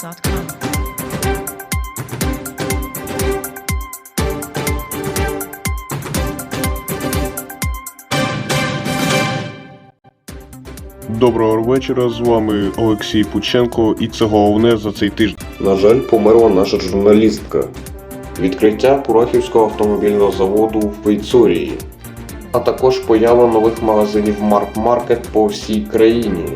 SoundCloud.com. Доброго вечора, з вами Олексій Пученко, і це головне за цей тиждень. На жаль, померла наша журналістка. Відкриття Курахівського автомобільного заводу в Вейцурії, а також поява нових магазинів Марк Маркет по всій країні.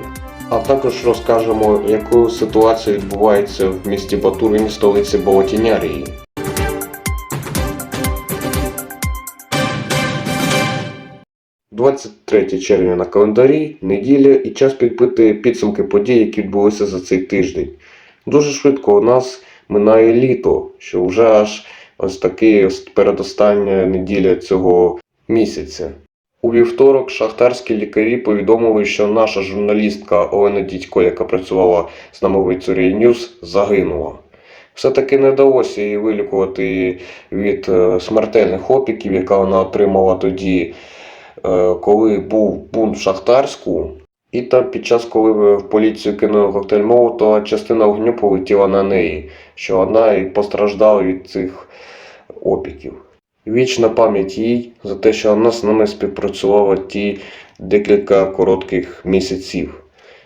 А також розкажемо, якою ситуація відбувається в місті Батурині, столиці Болотінярії. – 23 червня на календарі, неділя і час підбити підсумки подій, які відбулися за цей тиждень. Дуже швидко у нас минає літо, що вже аж ось такий передостання неділя цього місяця. У вівторок шахтарські лікарі повідомили, що наша журналістка Олена Дідько, яка працювала з нами в Іцурії Ньюс, загинула. Все-таки не вдалося її вилікувати від е, смертельних опіків, яка вона отримала тоді, е, коли був бунт в Шахтарську. І там під час, коли в поліцію кинули коктейль Молотова, частина вогню полетіла на неї, що вона і постраждала від цих опіків. Вічна пам'ять їй за те, що вона з нами співпрацювала ті декілька коротких місяців.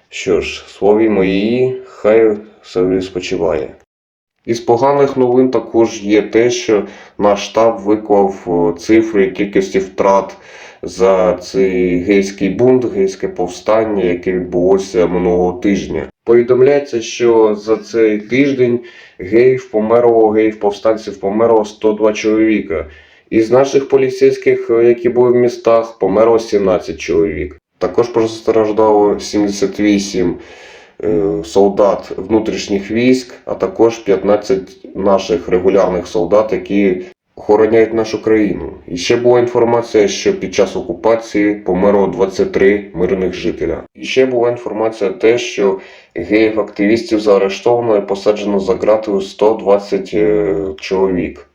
Що ж, словімо її, хай собі спочиває. Із поганих новин також є те, що наш штаб виклав е, цифри кількості втрат за цей гейський бунт, гейське повстання, яке відбулося минулого тижня. Повідомляється, що за цей тиждень геїв померло, геїв повстанців померло 102 чоловіка. Із наших поліцейських, е, які були в містах, померло 17 чоловік. Також постраждало 78 е, солдат внутрішніх військ, а також 15 наших регулярних солдат, які охороняють нашу країну. І ще була інформація, що під час окупації померло 23 мирних жителя. І ще була інформація те, що геїв-активістів заарештовано і посаджено за ґратою 120 е, чоловік.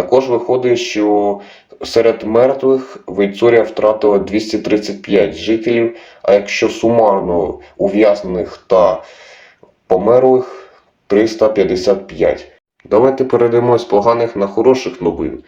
Також виходить, що серед мертвих Вейцурія втратила 235 жителів, а якщо сумарно ув'язнених та померлих 355. Давайте перейдемо з поганих на хороших новин.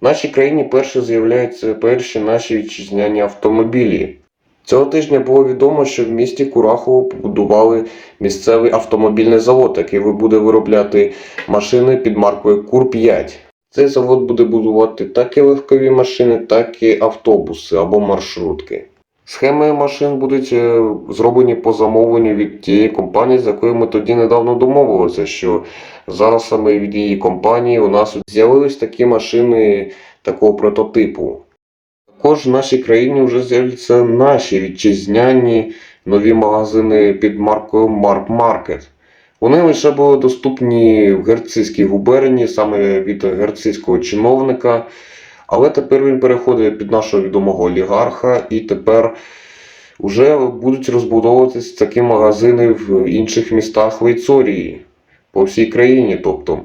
В нашій країні перше з'являються перші наші вітчизняні автомобілі. Цього тижня було відомо, що в місті Курахово побудували місцевий автомобільний завод, який буде виробляти машини під маркою Кур-5. Цей завод буде будувати як і легкові машини, так і автобуси або маршрутки. Схеми машин будуть е, зроблені по замовленню від тієї компанії, з якою ми тоді недавно домовилися, що зараз саме від її компанії у нас з'явились такі машини такого прототипу. Також в нашій країні вже з'являться наші вітчизняні нові магазини під маркою Марк Маркет. Вони лише були доступні в Герцизькій губернії, саме від герцизького чиновника. Але тепер він переходить під нашого відомого олігарха, і тепер вже будуть розбудовуватись такі магазини в інших містах Вейцорії, по всій країні. тобто.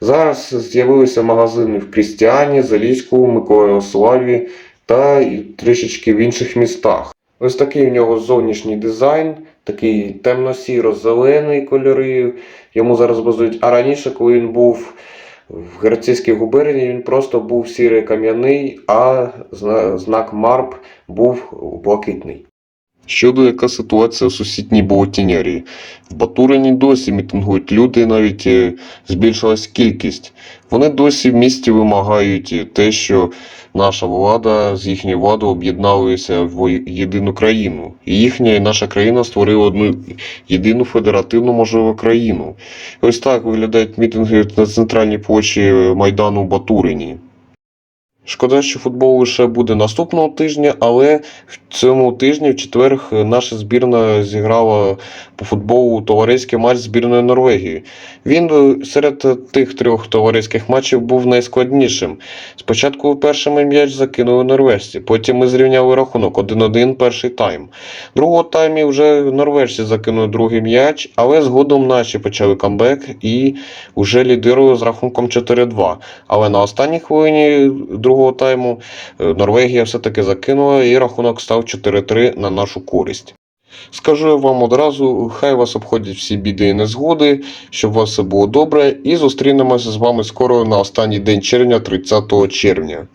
Зараз з'явилися магазини в Крістіані, Залізьку, Миколаївславі та трішечки в інших містах. Ось такий у нього зовнішній дизайн, такий темно-сіро-зелений кольори. Йому зараз базують. А раніше, коли він був в Герцизькій губернії, він просто був сірий кам'яний, а знак МАРП був блакитний. Щодо яка ситуація у сусідній Болотінярії. В Батурині досі мітингують люди, навіть е, збільшилась кількість. Вони досі в місті вимагають е, те, що наша влада з їхньою владою об'єдналися в єдину країну. І їхня і наша країна створила одну єдину федеративну можливу країну. Ось так виглядають мітинги на центральній площі е, Майдану в Батурині. Шкода, що футбол лише буде наступного тижня, але в цьому тижні, в четвер, наша збірна зіграла по футболу товариський матч з збірною Норвегії. Він е, серед тих трьох товариських матчів був найскладнішим. Спочатку першими м'яч закинули норвежці, потім ми зрівняли рахунок 1-1 перший тайм. В другому таймі вже норвежці закинули другий м'яч, але згодом наші почали камбек і вже лідирують з рахунком 4-2. Але на останній хвилині другого тайму е, Норвегія все-таки закинула і рахунок став 4-3 на нашу користь. Скажу я вам одразу, хай вас обходять всі біди і незгоди, щоб у вас все було добре, і зустрінемося з вами скоро на останній день червня, 30 червня.